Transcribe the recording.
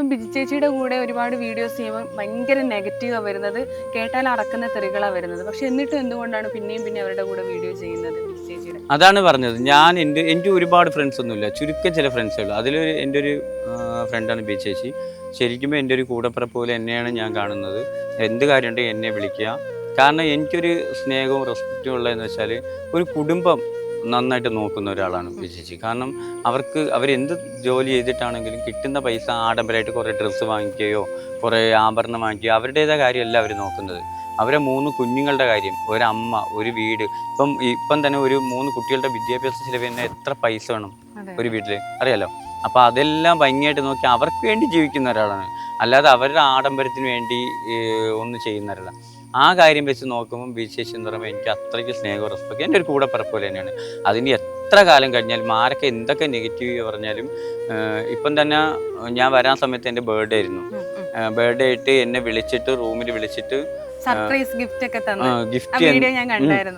ഇപ്പം ബിജി ചേച്ചിയുടെ കൂടെ ഒരുപാട് വീഡിയോസ് ചെയ്യുമ്പോൾ ഭയങ്കര നെഗറ്റീവാണ് വരുന്നത്. കേട്ടാൽ അടക്കുന്ന തെറികളാണ് വരുന്നത്. പക്ഷെ എന്നിട്ടും എന്തുകൊണ്ടാണ് പിന്നെയും പിന്നെ അവരുടെ കൂടെ വീഡിയോ ചെയ്യുന്നത് അതാണ് പറഞ്ഞത്. ഞാൻ എന്റെ എന്റെ ഒരുപാട് ഫ്രണ്ട്സ് ഒന്നുമില്ല. ചുരുക്കം ചില ഫ്രണ്ട്സേ ഉള്ളൂ. അതിലൊരു എന്റെ ഒരു ഫ്രണ്ടാണ് ബി ചേച്ചി. ശരിക്കും എന്റെ ഒരു കൂടപ്പിറപ്പ് പോലെ എന്നെയാണ് ഞാൻ കാണുന്നത്. എന്ത് കാര്യമുണ്ടെങ്കിൽ എന്നെ വിളിക്കുക. കാരണം എനിക്കൊരു സ്നേഹവും റെസ്പെക്റ്റും ഉള്ളതെന്ന് വെച്ചാൽ ഒരു കുടുംബം നന്നായിട്ട് നോക്കുന്ന ഒരാളാണ് ബി കാരണം അവർക്ക് അവരെന്ത് ജോലി ചെയ്തിട്ടാണെങ്കിലും കിട്ടുന്ന പൈസ ആഡംബരമായിട്ട് കുറേ ഡ്രസ്സ് വാങ്ങിക്കുകയോ കുറേ ആഭരണം വാങ്ങിക്കുകയോ അവരുടേതായ കാര്യമല്ല അവർ നോക്കുന്നത്. അവരെ മൂന്ന് കുഞ്ഞുങ്ങളുടെ കാര്യം ഒരമ്മ ഒരു വീട്. ഇപ്പം ഇപ്പം തന്നെ ഒരു മൂന്ന് കുട്ടികളുടെ വിദ്യാഭ്യാസ ചിലവ് തന്നെ എത്ര പൈസ വേണം ഒരു വീട്ടിൽ അറിയാലോ? അപ്പോൾ അതെല്ലാം ഭംഗിയായിട്ട് നോക്കി അവർക്ക് വേണ്ടി ജീവിക്കുന്ന ഒരാളാണ്. അല്ലാതെ അവരുടെ ആഡംബരത്തിന് വേണ്ടി ഒന്നും ചെയ്യുന്നവരല്ല ആ കാര്യം വെച്ച് നോക്കുമ്പോൾ ബി സി. എന്ന് പറയുമ്പോൾ എനിക്ക് അത്രയ്ക്ക് സ്നേഹവും റെസ്പെക്ട് എന്റെ ഒരു കൂടെ പോലെ തന്നെയാണ്. അതിന് എത്ര കാലം കഴിഞ്ഞാലും ആരൊക്കെ എന്തൊക്കെ നെഗറ്റീവ് പറഞ്ഞാലും ഇപ്പം തന്നെ ഞാൻ വരാൻ സമയത്ത് എന്റെ ബർത്ത്ഡേ ആയിരുന്നു. ബർത്ത്ഡേ ആയിട്ട് എന്നെ വിളിച്ചിട്ട് റൂമിൽ വിളിച്ചിട്ട് സർപ്രൈസ് ഗിഫ്റ്റ് ഒക്കെ തന്നു. ഗിഫ്റ്റ്